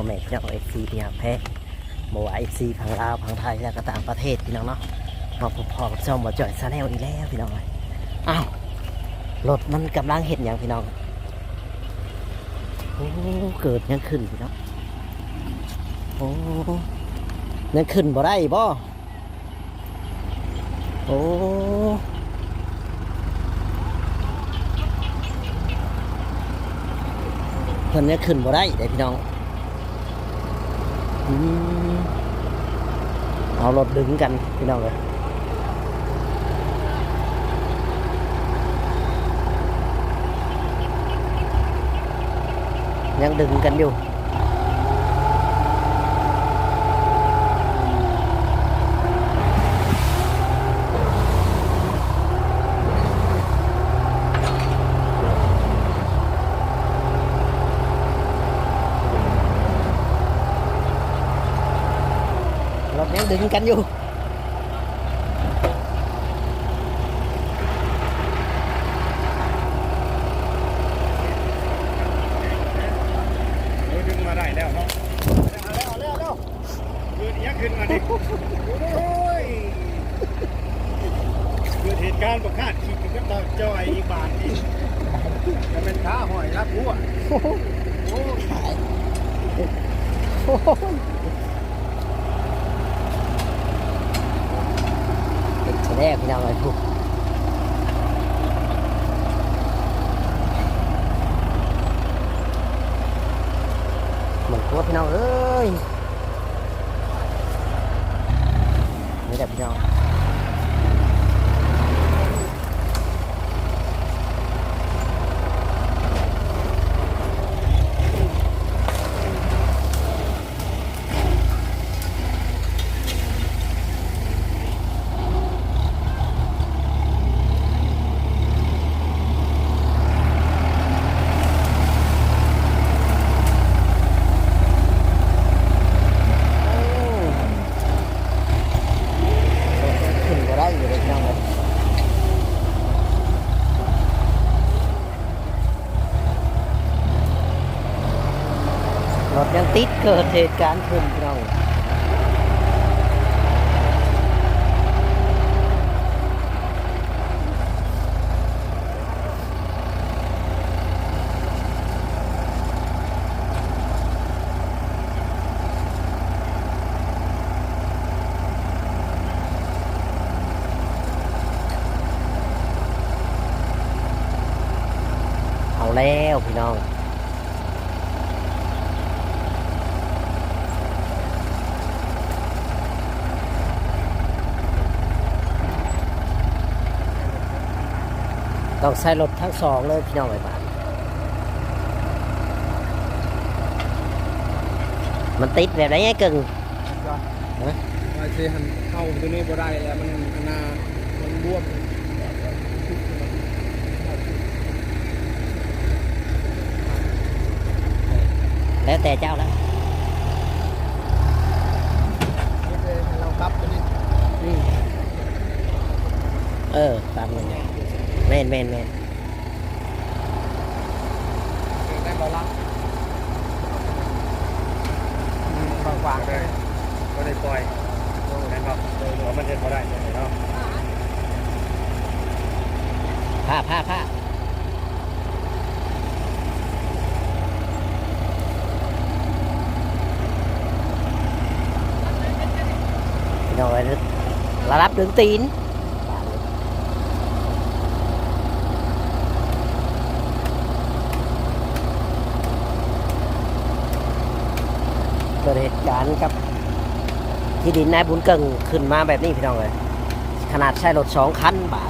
พ่อแม่พี่น้องเอฟซีที่หักแพ้บอกว่าเอฟซีพังลาวพังไทยแล้วก็ต่างประเทศพี่น้องเนาะมาพบพอกับช่องบ่จ่อยซาแนลอีกแล้วพี่น้องเลยอ้าวรถมันกำลังเห็นอย่างพี่น้องโอ้เกิดยังขึ้นพี่น้องโอ้ยังขึ้นบ่ได้บ่โอ้เพิ่นเนี่ยขึ้นบ่ได้เด้พี่น้อง เอารถดึงกันพี่น้องเลยยังดึงกันอยู่ ดึงกันอยู่เออดึงมาได้แล้วเนาะเอาแล้วเอาแล้วยืนยักขึ้นมาดิโอ้ยเกิดเหตุการณ์ประคาดขี่กับตาจอยอีกบาทอีกจะเป็นขาหอยรักหัวโอ้ยเป็นแสดงพี่น้องเลยพวกเห มือนตัวพี่น้องเอ้ยนี่แหละพี่น้องโอ้ขึ้นก็ได้อยู่เลยพี่น้องเลยรถยังติด เกิดเหตุการณ์ขึ้นพี่น้อง เอาแล้วพี่น้อง ต้องใช้รถทั้งสองเลยพี่น้องไอ้บ้านมันติดแบบไหนไงกึ่งไอ้เสียหันเข้าตัวนี้บ่ได้แล้วมันหนามันบวมแล้วแต่เจ้าแล้วเราครับตัวนี้เออตามนั้น แม่นแม่นแม่นได้บอลลักฝางๆเลยก็ได้ปล่อยนะครับเพราะมันเห็นบ่ได้เนาะผ้าผ้าผ้าพี่น้องเอ้ยระดับดึงตีน เกิดเหตุกานกับที่ดินนายบุญเกิงขึ้นมาแบบนี้พี่น้องเลยขนาดใช้รถสองคันบาท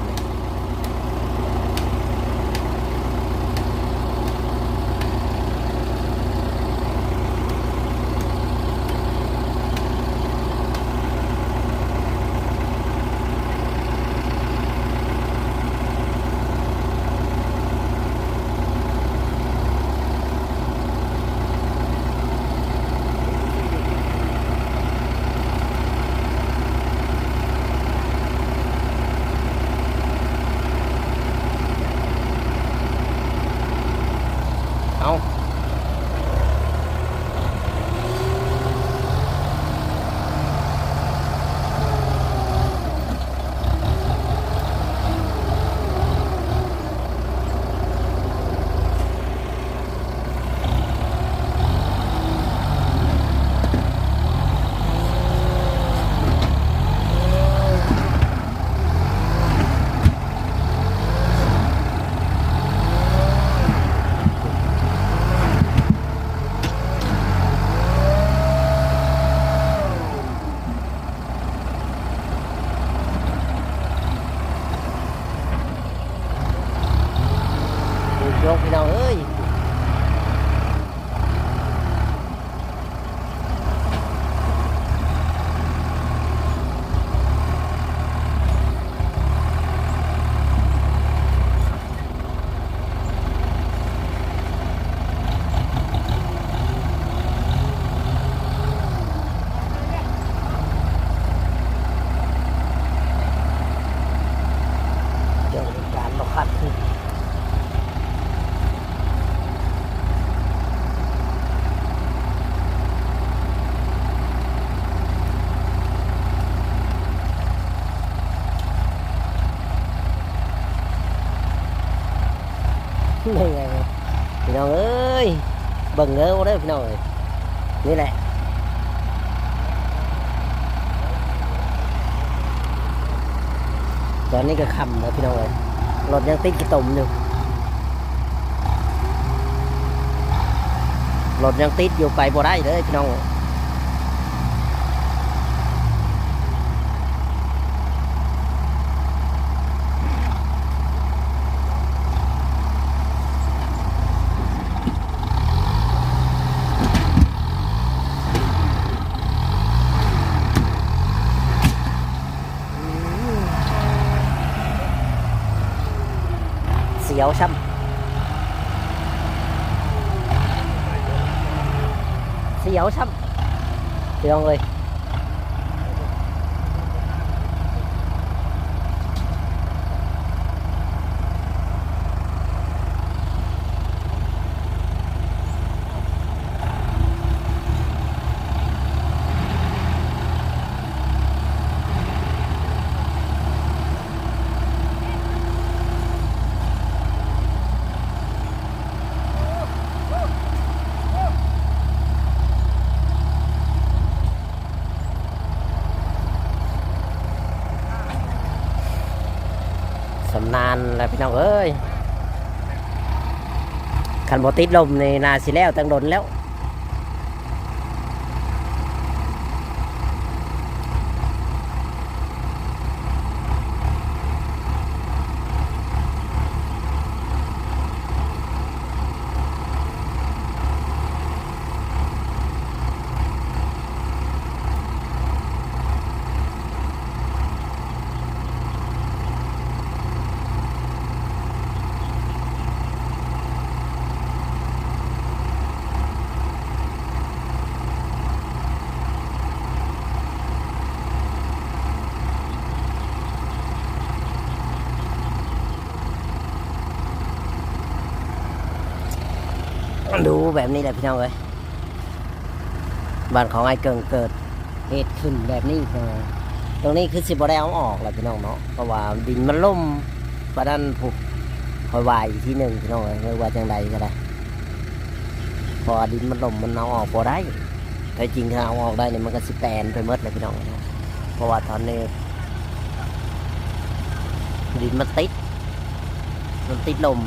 พี่น้องเอ้ยเบิ่งเงาเด้อพี่น้องเอ้ยนี่แหละตอนนี้ก็คำแล้วพี่น้องเอ้ยรถยังติดกี่ตมอยู่รถยังติดอยู่ไปบ่ได้เลยพี่น้อง เสียวช้ำเสียวช้ำพี่น้องเลยสำนาน แล้วพี่น้องเอ้ยคันบติดลมในนาสิแล้วตั้งโดนแล้ว ดู แบบนี้แหละพี่น้องเอ้ยบ้านของไอ้เกิงเกิดเหตุขึ้นแบบนี้เออตรงนี้คือสิบได้เอาออกแหละพี่น้องเนาะเพราะว่าดินมันล่มประดันผูกคอยวายอีกทีหนึ่งพี่น้องเอ้ยไม่ว่าจังใดก็ได้เพอดินมันล่มมันเอาออกพอได้แต่จริงถ้าเอาออกได้เนี่ยมันก็สิแปนไปหมดเลยพี่น้องเพราะว่าตอนนี้ดินมันติดมันติดลม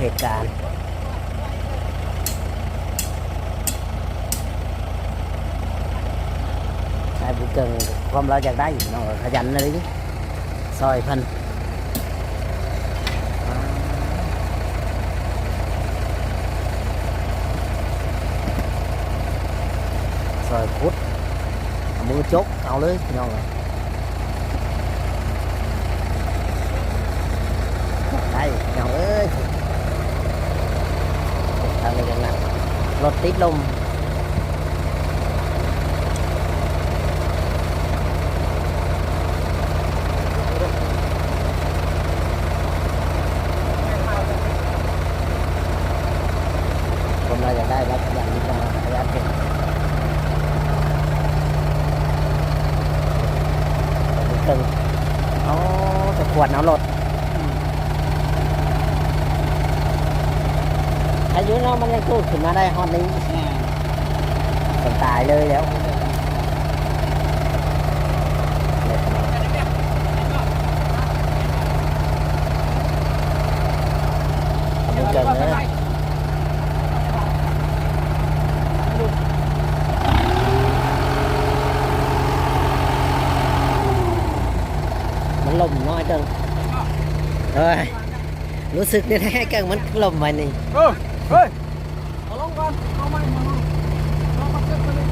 เหตุการณ์ชายบุกเกิงความเราอยากได้พี่น้องเอ้ยขยันเลยดิซอยเพันซอยพุดเอามือจกเอาเลยพี่น้องเอ้ย ได้น้องเอ้ยทำอะไรกันนะรถติดลมคนเราอยากได้รับขยันนิดน่อยขยันเก่งตึงอ๋อจะขวดเอารถ นาะมันยังตู้ขึ้นมาได้ฮอตนี้สตายเลยแล้วขอบคุณจังนะมันลมน้อยจังเฮ้ยรู้สึกได้แท้ๆกังมันลมไปนี่ เฮ้ยเอาลงก่อนเอาไม้มาลงลงมาเก็บไปเลย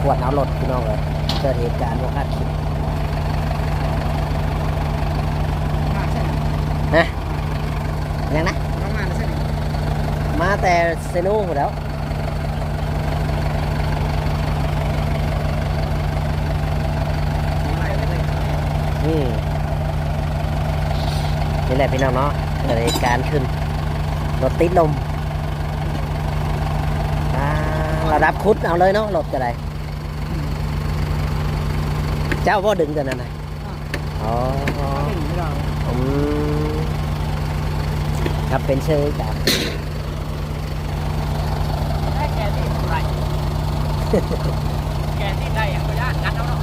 ขวดเอารถพี่น้องเลยเกิดเหตุการณ์ว่าคาดคิดนะยังนะ มาแต่เซโนูหมดแล้ว ไปเลย อืมนี่แหละพี่น้องเนาะเกิดเหตุการณ์ขึ้นรถติดลมอ่าระดับคุดเอาเลยเนาะรถจะไดเจ้าว่าดึงกันนั่นนะอ๋อไม่ได้อืมครับเป็นเชยจ้ะได้แกที่เท่าไหร่แกที่ได้อย่างก็ยากงัดเอาเนาะ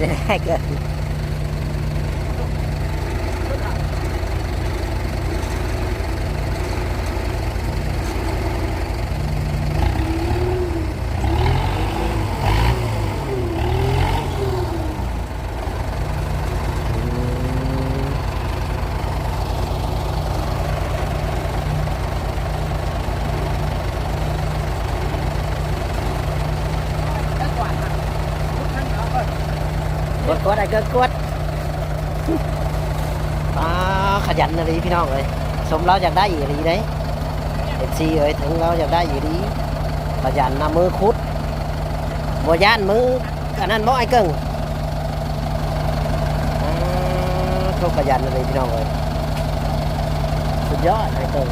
เป็นได้เกิดแล้วกว่าทางทุกท่านเอาก็ กดกดไอ้เกิดกดอ่าขยันนะพี่น้องเลยสมเราอยากได้อีกดี đấy เอฟซีเอ้ยถึงเราอยากได้อยู่ดีขยันนะมือคุดบ่ย่านมืออันนั้นบ่ไอ้เกิงอ่าโชคขยันเลยพี่น้องเอ้ยสุดยอดไอ้เกิง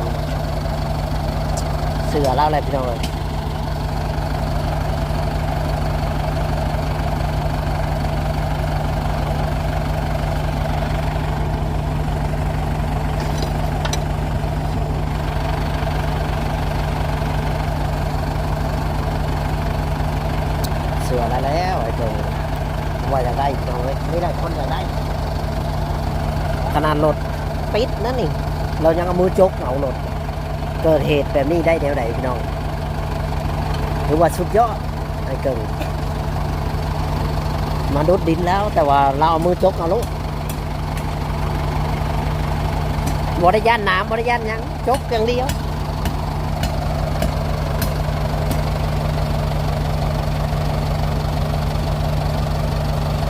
เสือเล่าอะไรพี่น้องเอ้ยเสืออะไรแล้วไอ้เกิงว่าอยากได้พี่น้องเอ้ยไม่ได้คนอยากได้ ขนาด รถปิดนั่นนี่ เรายังเอามือจกเอารถเกิดเหตุแบบนี้ได้แนวไหนพี่น้องถือว่าสุดยอดไอ้เกิงมาดุดดินแล้ว แต่ว่าเราเอามือจกเอาลูกบริยานน้ำบริยานยังจกอย่างเดียว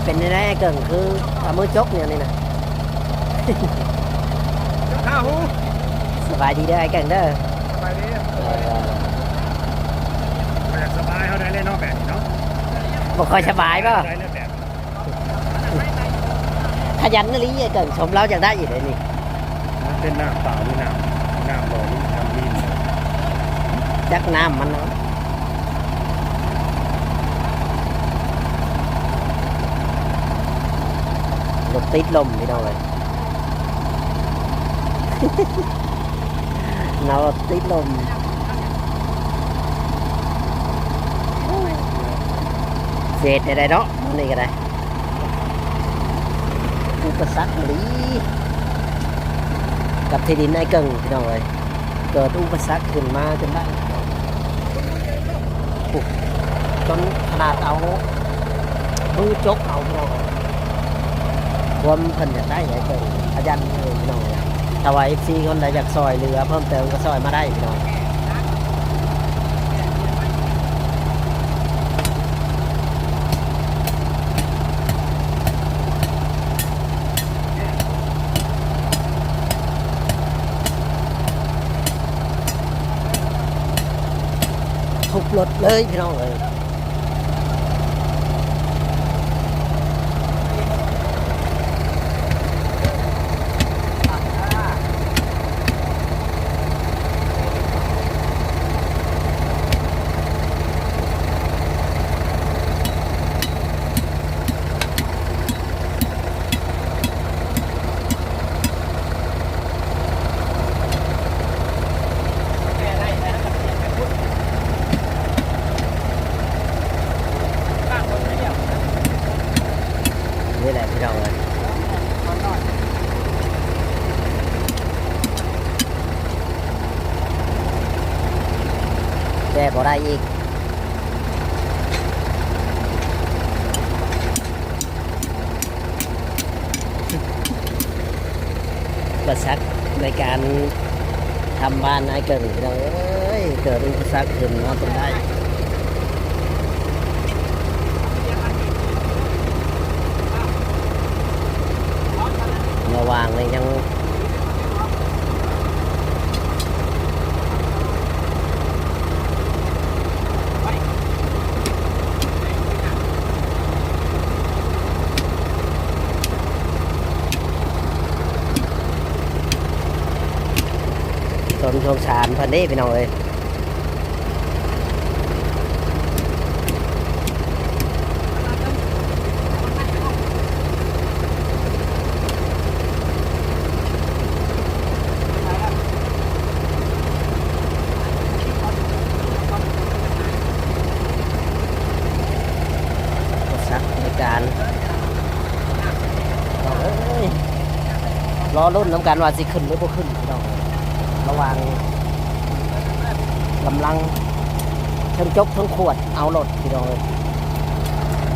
เป็นยังไงไอ้เกิงคือเอามือจกเนี่ยนี่นะ ข้าวหูสบายดีเด้อไอ้เกิงเด้อสบายดีสบายเขาได้เล่นนอกแบบเนาะบ่ค่อยสบายป่ะได้เล่นแบบขยันนะลิไอ้เกิงชมเราอยากได้อยู่เลยนี่เป็นน้ำเปล่าหรือน้ำน้ำบ่อหรือน้ำดินจักน้ำมันเนาะรถติดลมพี่น้องเลย เรารถติดลมเศษอะไรเนาะนี่ก็ได้อุปสรรคมาดีกับที่ดินไอ้เกิงพี่น้องเลยเกิดอุปสรรคขึ้นมาจนได้จนขนาดเอามือจกเอาพี่น้องรวามเพิ่นอยากได้ไงเพิ่อายันเลยพี่น้องเลย ถ้าว่า FC คนใดอยากซอยเรือเพิ่มเติมก็ซอยมาได้พี่น้องทุบรถเลยพี่น้องเลย บ่ได้อีก อุ ปสรรคในการทำบ้านให้เกิดเอ้ยเกิดอุปสรรคขึ้นมาะต้องได้ระวางเลยยัง นชมชานพันนี้พี่น้องเอ้ยรรคในการเอรอรุ่นน้ำกันว่าสิขึ้นหรือบ่ขึ้นพี่น้อง ระหว่างกำลังทั้งจกทั้งขวดเอารถพี่น้อง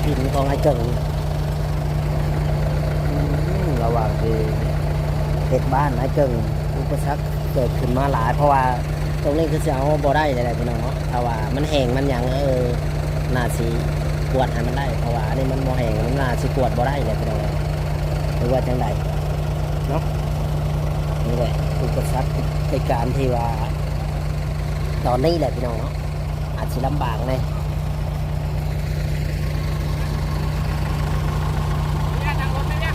กินของไอ้เกิงระหว่างคือเด็กบ้านไอ้เกิงอุปสรรคเกิดขึ้นมาหลาย เพราะว่าตรงนี้คือจะเอาบ่ได้เลยแหละพี่น้องเนาะถ้าว่ามันแห้งมันยังเออนาสิกวดให้มันได้เพราะว่าอันนี้มันบ่แห้งมันนาสิกวดบ่ได้เลยพี่น้องหรือว่าจังใดเนาะ นี่แหละอุปสรรคในการที่ว่า ตอนนี้แหละพี่น้องอาจจะลำบากเลยทางรถไหมเนี่ย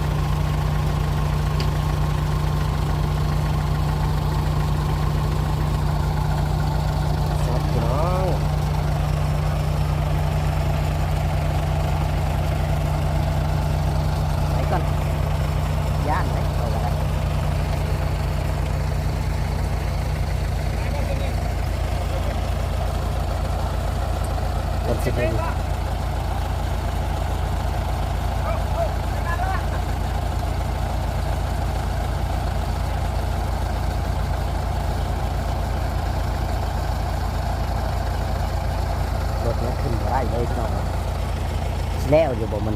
ครับพี่น้องไปก่อน ย่านไหมเอาอะไรเป็นสิบเอ็ดรถนี้ขึ้นบ่ได้เลยพี่น้อง สิแล้วอยู่บ่มัน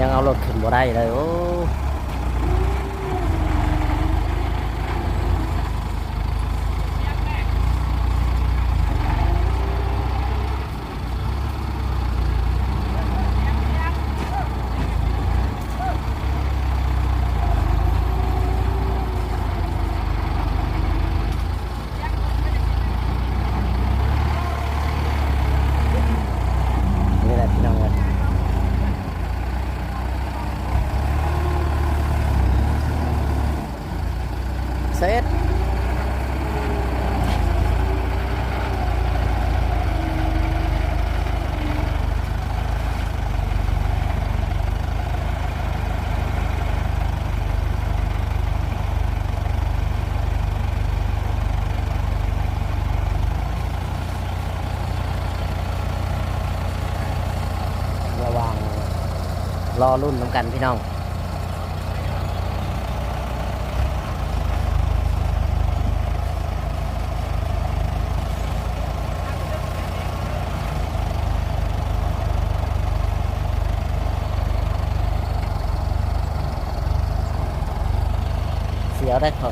ยังเอารถขึ้นบ่ได้เลยโอ้นี่แหละพี่น้องเอ้ยเสร็จระวัง รอรุ่นน้ำกันพี่น้องเสียวได้ขอ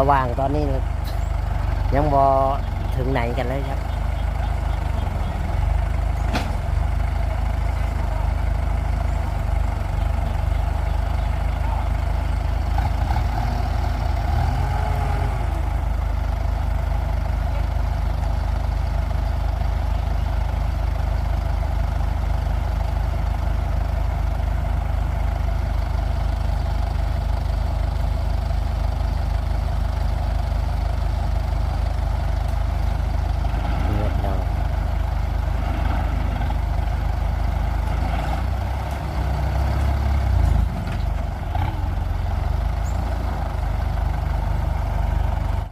ระหว่างตอนนี้ยังบอถึงไหนกันเลยครับ